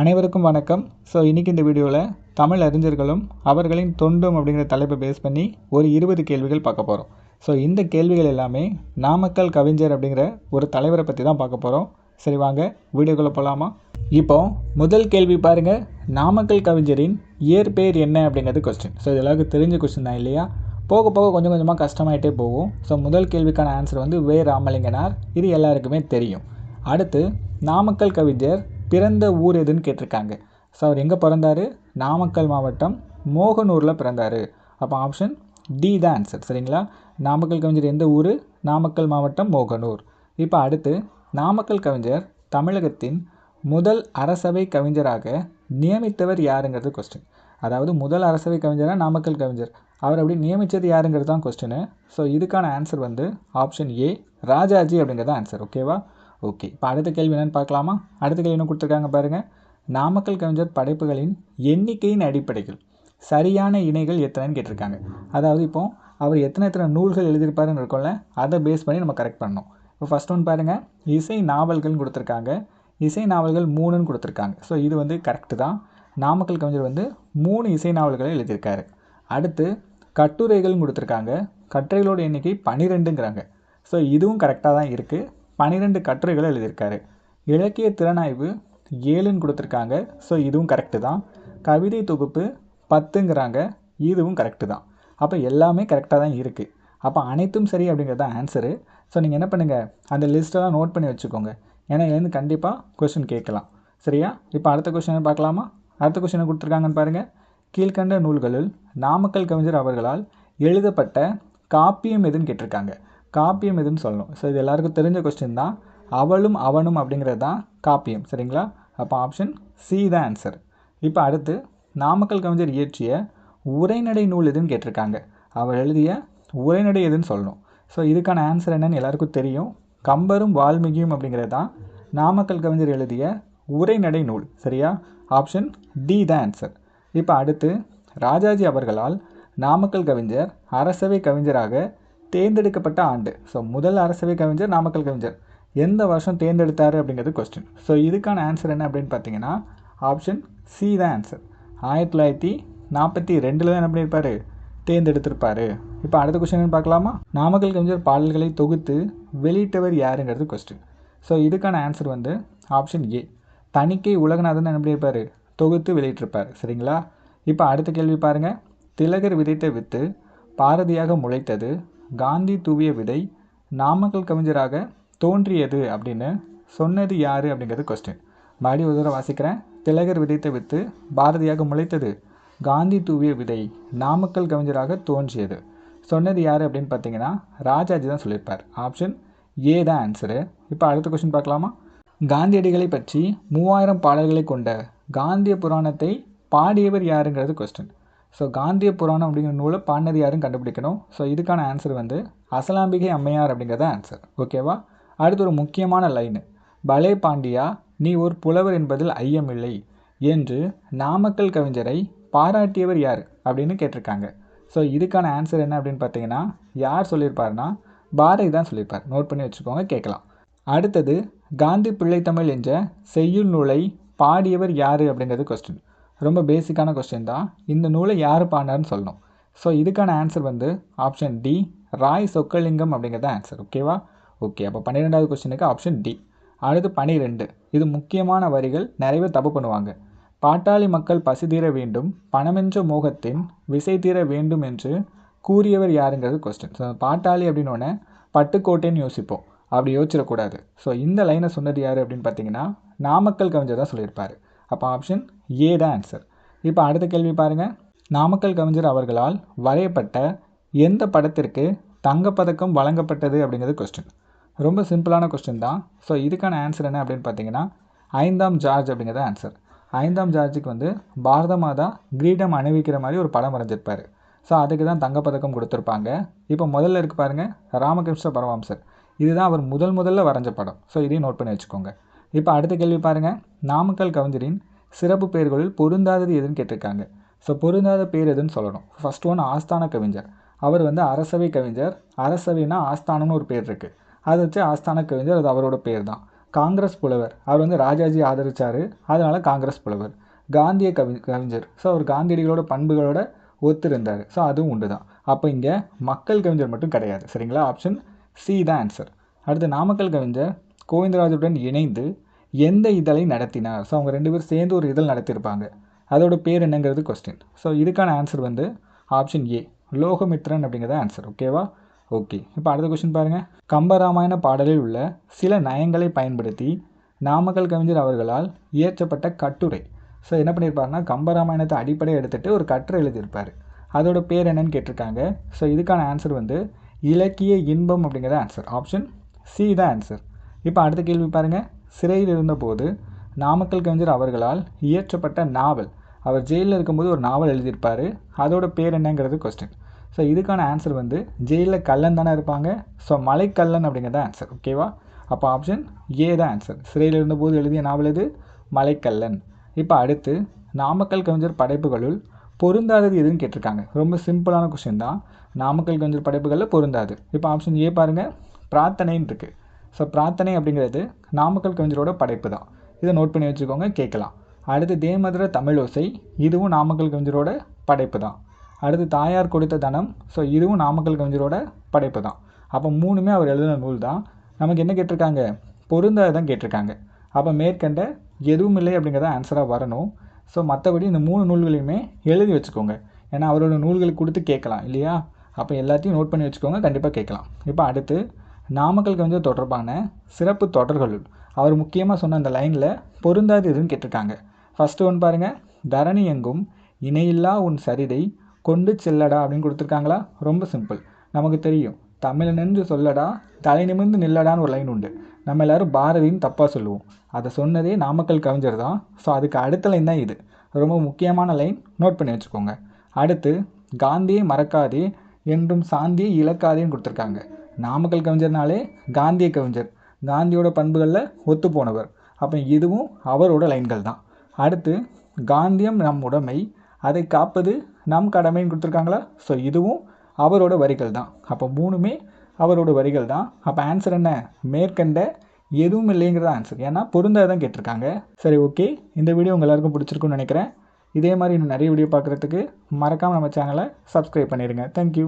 அனைவருக்கும் வணக்கம். ஸோ இன்றைக்கி இந்த வீடியோவில் தமிழ் அறிஞர்களும் அவர்களின் தொண்டும் அப்படிங்கிற தலைப்பை பேஸ் பண்ணி ஒரு இருபது கேள்விகள் பார்க்க போகிறோம் ஸோ இந்த கேள்விகள் எல்லாமே நாமக்கல் கவிஞர் அப்படிங்கிற ஒரு தலைவரை பற்றி தான் பார்க்க போகிறோம் சரி வாங்க வீடியோக்குள்ளே போகலாமா இப்போ முதல் கேள்வி பாருங்கள் நாமக்கல் கவிஞரின் இயற்பெயர் என்ன அப்படிங்கிறது கொஸ்டின் ஸோ இதெல்லாம் தெரிஞ்ச கொஸ்டின் தான் இல்லையா? போக போக கொஞ்சம் கொஞ்சமாக கஷ்டமாயிட்டே போகும். ஸோ முதல் கேள்விக்கான ஆன்சர் வந்து வே. ராமலிங்கனார். இது எல்லாருக்குமே தெரியும். அடுத்து நாமக்கல் கவிஞர் பிறந்த ஊர் எதுன்னு கேட்டிருக்காங்க. ஸோ அவர் எங்கே பிறந்தார்? நாமக்கல் மாவட்டம் மோகனூரில் பிறந்தார். அப்போ ஆப்ஷன் டி தான் ஆன்சர் சரிங்களா? நாமக்கல் கவிஞர் எந்த ஊர்? நாமக்கல் மாவட்டம் மோகனூர். இப்போ அடுத்து நாமக்கல் கவிஞர் தமிழகத்தின் முதல் அரசவை கவிஞராக நியமித்தவர் யாருங்கிறது கொஸ்டின் அதாவது முதல் அரசவை கவிஞராக நாமக்கல் கவிஞர். அவர் அப்படி நியமித்தது யாருங்கிறது தான் கொஸ்டின் ஸோ இதுக்கான ஆன்சர் வந்து ஆப்ஷன் ஏ ராஜாஜி அப்படிங்கிறது ஆன்சர் ஓகேவா ஓகே. இப்போ அடுத்த கேள்வி என்னென்னு பார்க்கலாமா? அடுத்த கேள்வி என்ன கொடுத்துருக்காங்க பாருங்கள் நாமக்கல் கவிஞர் படைப்புகளின் எண்ணிக்கையின் அடிப்படையில் சரியான இணைகள் எத்தனைன்னு கேட்டிருக்காங்க. அதாவது இப்போ அவர் எத்தனை எத்தனை நூல்கள் எழுதியிருப்பாருன்னு இருக்கோம்ல அதை பேஸ் பண்ணி நம்ம கரெக்ட் பண்ணோம் இப்போ ஃபஸ்ட் ஒன் பாருங்கள் இசை நாவல்கள்னு கொடுத்துருக்காங்க. இசை நாவல்கள் மூணுன்னு கொடுத்துருக்காங்க. ஸோ இது வந்து கரெக்டு தான். நாமக்கல் கவிஞர் வந்து மூணு இசை நாவல்களை எழுதியிருக்காரு. அடுத்து கட்டுரைகள்னு கொடுத்துருக்காங்க. கட்டுரைகளோட எண்ணிக்கை பன்னிரெண்டுங்கிறாங்க. ஸோ இதுவும் கரெக்டாக தான் இருக்குது பன்னிரெண்டு கட்டுரைகளை எழுதியிருக்காரு. இலக்கிய திறனாய்வு ஏழுன்னு கொடுத்துருக்காங்க. ஸோ இதுவும் கரெக்டு தான். கவிதை தொகுப்பு பத்துங்கிறாங்க. இதுவும் கரெக்டு தான். அப்போ எல்லாமே கரெக்டாக தான் இருக்குது அப்போ அனைத்தும் சரி அப்படிங்கிறது தான் ஆன்சரு ஸோ நீங்கள் என்ன பண்ணுங்கள் அந்த லிஸ்ட்டெல்லாம் நோட் பண்ணி வச்சுக்கோங்க. ஏன்னா இதுலேருந்து கண்டிப்பாக கொஷின் கேட்கலாம். சரியா? இப்போ அடுத்த கொஷினை பார்க்கலாமா? அடுத்த கொஷினை கொடுத்துருக்காங்கன்னு பாருங்கள் கீழ்கண்ட நூல்களில் நாமக்கல் கவிஞர் அவர்களால் எழுதப்பட்ட காப்பியம் எதுன்னு கேட்டிருக்காங்க. காப்பியம் எதுன்னு சொல்லணும். ஸோ இது எல்லாருக்கும் தெரிஞ்ச கொஸ்டின் தான். அவளும் அவனும் அப்படிங்கிறது தான் காப்பியம். சரிங்களா? அப்போ ஆப்ஷன் சி தான் ஆன்சர் இப்போ அடுத்து நாமக்கல் கவிஞர் இயற்றிய உரைநடை நூல் எதுன்னு கேட்டிருக்காங்க. அவர் எழுதிய உரைநடை எதுன்னு சொல்லணும். ஸோ இதுக்கான ஆன்சர் என்னன்னு எல்லாருக்கும் தெரியும். கம்பரும் வால்மீகியும் அப்படிங்கிறது தான் நாமக்கல் கவிஞர் எழுதிய உரைநடை நூல். சரியா? ஆப்ஷன் டி தான் ஆன்சர் இப்போ அடுத்து ராஜாஜி அவர்களால் நாமக்கல் கவிஞர் அரசவை கவிஞராக தேர்ந்தெடுக்கப்பட்ட ஆண்டு. ஸோ முதல் அரசவை கவிஞர் நாமக்கல் கவிஞர். எந்த வருஷம் தேர்ந்தெடுத்தார் அப்படிங்கிறது கொஸ்டின் ஸோ இதுக்கான ஆன்சர் என்ன அப்படின்னு பார்த்தீங்கன்னா ஆப்ஷன் சி தான் ஆன்சர் ஆயிரத்தி தொள்ளாயிரத்தி நாற்பத்தி ரெண்டில் தான் என்ன பண்ணியிருப்பார் தேர்ந்தெடுத்திருப்பார். இப்போ அடுத்த கொஸ்டின் பார்க்கலாமா? நாமக்கல் கவிஞர் பாடல்களை தொகுத்து வெளியிட்டவர் யாருங்கிறது கொஸ்டின் ஸோ இதுக்கான ஆன்சர் வந்து ஆப்ஷன் ஏ தணிக்கை உலகநாதன் என்ன பண்ணியிருப்பார் தொகுத்து வெளியிட்டிருப்பார். சரிங்களா? இப்போ அடுத்த கேள்வி பாருங்கள் திலகர் விதைத்த வித்து பாரதியாக முளைத்தது காந்தி தூவிய விதை நாமக்கல் கவிஞராக தோன்றியது அப்படின்னு சொன்னது யார் அப்படிங்கிறது கொஸ்டின் மறுபடியும் ஒரு தடவை வாசிக்கிறேன். திலகர் விதைத்த வித்து பாரதியாக முளைத்தது காந்தி தூவிய விதை நாமக்கல் கவிஞராக தோன்றியது. சொன்னது யார் அப்படின்னு பார்த்தீங்கன்னா ராஜாஜி தான் சொல்லியிருப்பார். ஆப்ஷன் ஏ தான் ஆன்சரு இப்போ அடுத்த கொஸ்டின் பார்க்கலாமா? காந்தியடிகளை பற்றி மூவாயிரம் பாடல்களை கொண்ட காந்திய புராணத்தை பாடியவர் யாருங்கிறது கொஸ்டின் ஸோ காந்திய புராணம் அப்படிங்கிற நூலை பாடினது யாரும் கண்டுபிடிக்கணும். ஸோ இதுக்கான ஆன்சர் வந்து அசலாம்பிகை அம்மையார் அப்படிங்கிறத ஆன்சர் ஓகேவா அடுத்து ஒரு முக்கியமான லைனு பலே பாண்டியா நீ ஒரு புலவர் என்பதில் ஐயமில்லை என்று நாமக்கல் கவிஞரை பாராட்டியவர் யார் அப்படின்னு கேட்டிருக்காங்க. ஸோ இதுக்கான ஆன்சர் என்ன அப்படின்னு பார்த்தீங்கன்னா யார் சொல்லியிருப்பார்னா பாரதி தான் சொல்லியிருப்பார். நோட் பண்ணி வச்சுக்கோங்க கேட்கலாம். அடுத்தது காந்தி பிள்ளைத்தமிழ் என்ற செய்யுள் நூலை பாடியவர் யார் அப்படிங்கிறது கொஸ்டின் ரொம்ப பேசிக்கான கொஸ்டின் தான். இந்த நூலை யார் பாடினார்னு சொல்லணும். ஸோ இதுக்கான ஆன்சர் வந்து ஆப்ஷன் டி ராய் சொக்கலிங்கம் அப்படிங்கிறது ஆன்சர் ஓகேவா ஓகே அப்போ பன்னிரெண்டாவது கொஸ்டினுக்கு ஆப்ஷன் டி அடுத்து பனிரெண்டு இது முக்கியமான வரிகள் நிறைய தப்பு பண்ணுவாங்க. பாட்டாளி மக்கள் பசி தீர வேண்டும் பணமென்ற மோகத்தின் விசை தீர வேண்டும் என்று கூறியவர் யாருங்கிறது கொஸ்டின் ஸோ பாட்டாளி அப்படின்னோடனே பட்டுக்கோட்டைன்னு யோசிப்போம். அப்படி யோசிச்சிடக்கூடாது. ஸோ இந்த லைனை சொன்னது யார் அப்படின்னு பார்த்தீங்கன்னா நாமக்கல் கவிஞர் தான் சொல்லியிருப்பார். அப்போ ஆப்ஷன் ஏ தான் ஆன்சர் இப்போ அடுத்த கேள்வி பாருங்கள் நாமக்கல் கவிஞர் அவர்களால் வரையப்பட்ட எந்த படத்திற்கு தங்கப்பதக்கம் வழங்கப்பட்டது அப்படிங்கிறது கொஸ்டின் ரொம்ப சிம்பிளான கொஸ்டின் தான். ஸோ இதுக்கான ஆன்சர் என்ன அப்படின்னு பார்த்தீங்கன்னா ஐந்தாம் ஜார்ஜ் அப்படிங்கிறது ஆன்சர் ஐந்தாம் ஜார்ஜுக்கு வந்து பாரத மாதா கிரீடம் அணிவிக்கிற மாதிரி ஒரு படம் வரைஞ்சிருப்பார். ஸோ அதுக்கு தான் தங்கப்பதக்கம் கொடுத்துருப்பாங்க. இப்போ முதல்ல இருக்கு பாருங்கள் ராமகிருஷ்ண பரமஹம்சர். இதுதான் அவர் முதல் முதல்ல வரைஞ்ச படம். ஸோ இதையும் நோட் பண்ணி வச்சுக்கோங்க. இப்போ அடுத்த கேள்வி பாருங்கள் நாமக்கல் கவிஞரின் சிறப்பு பெயர்களில் பொருந்தாதது எதுன்னு கேட்டிருக்காங்க. ஸோ பொருந்தாத பேர் எதுன்னு சொல்லணும். ஃபர்ஸ்ட் ஒன் ஆஸ்தான கவிஞர். அவர் வந்து அரசவை கவிஞர். அரசவைனா ஆஸ்தானம்னு ஒரு பேர் இருக்குது அதை வச்சு ஆஸ்தான கவிஞர் அது அவரோட பேர் தான். காங்கிரஸ் புலவர். அவர் வந்து ராஜாஜி ஆதரிச்சார். அதனால் காங்கிரஸ் புலவர். காந்திய கவி கவிஞர். ஸோ அவர் காந்தியடிகளோட பண்புகளோட ஒத்திருந்தார். ஸோ அதுவும் உண்டு தான். அப்போ இங்கே மக்கள் கவிஞர் மட்டும் கிடையாது. சரிங்களா? ஆப்ஷன் சி தான் ஆன்சர் அடுத்து நாமக்கல் கவிஞர் கோவிந்தராஜுடன் இணைந்து எந்த இதழை நடத்தினார்? ஸோ அவங்க ரெண்டு பேரும் சேர்ந்து ஒரு இதழ் நடத்தியிருப்பாங்க. அதோட பேர் என்னங்கிறது கொஸ்டின் ஸோ இதுக்கான ஆன்சர் வந்து ஆப்ஷன் ஏ லோகமித்ரன் அப்படிங்கிறது ஆன்சர் ஓகேவா ஓகே இப்போ அடுத்த கொஸ்டின் பாருங்கள் கம்பராமாயண பாடலில் உள்ள சில நயங்களை பயன்படுத்தி நாமக்கல் கவிஞர் அவர்களால் இயற்றப்பட்ட கட்டுரை. ஸோ என்ன பண்ணியிருப்பாருன்னா கம்பராமாயணத்தை அடிப்படையை எடுத்துகிட்டு ஒரு கட்டுரை எழுதியிருப்பார். அதோட பேர் என்னன்னு கேட்டிருக்காங்க. ஸோ இதுக்கான ஆன்சர் வந்து இலக்கிய இன்பம் அப்படிங்கிற ஆன்சர் ஆப்ஷன் சி தான் ஆன்சர் இப்போ அடுத்த கேள்வி பாருங்கள் சிறையில் இருந்தபோது நாமக்கல் கவிஞர் அவர்களால் இயற்றப்பட்ட நாவல். அவர் ஜெயிலில் இருக்கும்போது ஒரு நாவல் எழுதியிருப்பார். அதோட பேர் என்னங்கிறது கொஸ்டின் ஸோ இதுக்கான ஆன்சர் வந்து ஜெயிலில் கல்லன் தானே இருப்பாங்க. ஸோ மலைக்கல்லன் அப்படிங்கிறது ஆன்சர் ஓகேவா அப்போ ஆப்ஷன் ஏ தான் ஆன்சர் சிறையில் இருந்தபோது எழுதிய நாவல் இது மலைக்கல்லன் இப்போ அடுத்து நாமக்கல் கவிஞர் படைப்புகளுள் பொருந்தாதது எதுன்னு கேட்டிருக்காங்க. ரொம்ப சிம்பிளான கொஸ்டின் தான். நாமக்கல் கவிஞர் படைப்புகளில் பொருந்தாது. இப்போ ஆப்ஷன் ஏ பாருங்கள் பிரார்த்தனைன்னு இருக்குது ஸோ பிரார்த்தனை அப்படிங்கிறது நாமக்கல் கவிஞரோட படைப்பு தான். இதை நோட் பண்ணி வச்சுக்கோங்க கேட்கலாம். அடுத்து தேமதுர தமிழோசை இதுவும் நாமக்கல் கவிஞரோட படைப்பு தான். அடுத்து தாயார் கொடுத்த தனம் ஸோ இதுவும் நாமக்கல் கவிஞரோட படைப்பு தான். அப்போ மூணுமே அவர் எழுதின நூல் தான். நமக்கு என்ன கேட்டிருக்காங்க? பொருந்தாது தான் கேட்டிருக்காங்க. அப்போ மேற்கண்ட எதுவும் இல்லை அப்படிங்கிறத ஆன்சராக வரணும். ஸோ மற்றபடி இந்த மூணு நூல்களையுமே எழுதி வச்சுக்கோங்க. ஏன்னா அவரோட நூல்களுக்கு கொடுத்து கேட்கலாம் இல்லையா? அப்போ எல்லாத்தையும் நோட் பண்ணி வச்சுக்கோங்க கண்டிப்பாக கேட்கலாம். இப்போ அடுத்து நாமக்கல் கவிஞர் தொடர்பான சிறப்பு தொடர்களுள் அவர் முக்கியமாக சொன்ன அந்த லைனில் பொருந்தாது எதுன்னு கேட்டிருக்காங்க. ஃபஸ்ட்டு ஒன்று பாருங்கள் தரணி எங்கும் இணையில்லா உன் சரிதை கொண்டு செல்லடா அப்படின்னு கொடுத்துருக்காங்களா? ரொம்ப சிம்பிள் நமக்கு தெரியும். தமிழனென்று சொல்லடா தலை நிமிர்ந்து நில்லடான்னு ஒரு லைன் உண்டு. நம்ம எல்லோரும் பாரதின்னு தப்பாக சொல்லுவோம். அதை சொன்னதே நாமக்கல் கவிஞர் தான். ஸோ அதுக்கு அடுத்த லைன் தான் இது. ரொம்ப முக்கியமான லைன் நோட் பண்ணி வச்சுக்கோங்க. அடுத்து காந்தியை மறக்காதே என்றும் சாந்தியை இழக்காதேன்னு கொடுத்துருக்காங்க. நாமக்கல் கவிஞர்னாலே காந்திய கவிஞர். காந்தியோட பண்புகளில் ஒத்து போனவர் அப்போ இதுவும் அவரோட லைன்கள் தான். அடுத்து காந்தியம் நம் உடைமை அதை காப்பது நம் கடமைன்னு கொடுத்துருக்காங்களா? ஸோ இதுவும் அவரோட வரிகள் தான். அப்போ மூணுமே அவரோட வரிகள் தான். அப்போ ஆன்சர் என்ன? மேற்கண்ட எதுவும் இல்லைங்கிறது ஆன்சர் ஏன்னா பொருந்தாதான் தான் கேட்டிருக்காங்க. சரி ஓகே இந்த வீடியோ உங்கள் எல்லாருக்கும் பிடிச்சிருக்குன்னு நினைக்கிறேன். இதே மாதிரி இன்னும் நிறைய வீடியோ பார்க்குறதுக்கு மறக்காமல் நம்ம சேனலை சப்ஸ்கிரைப் பண்ணிடுங்க தேங்க்யூ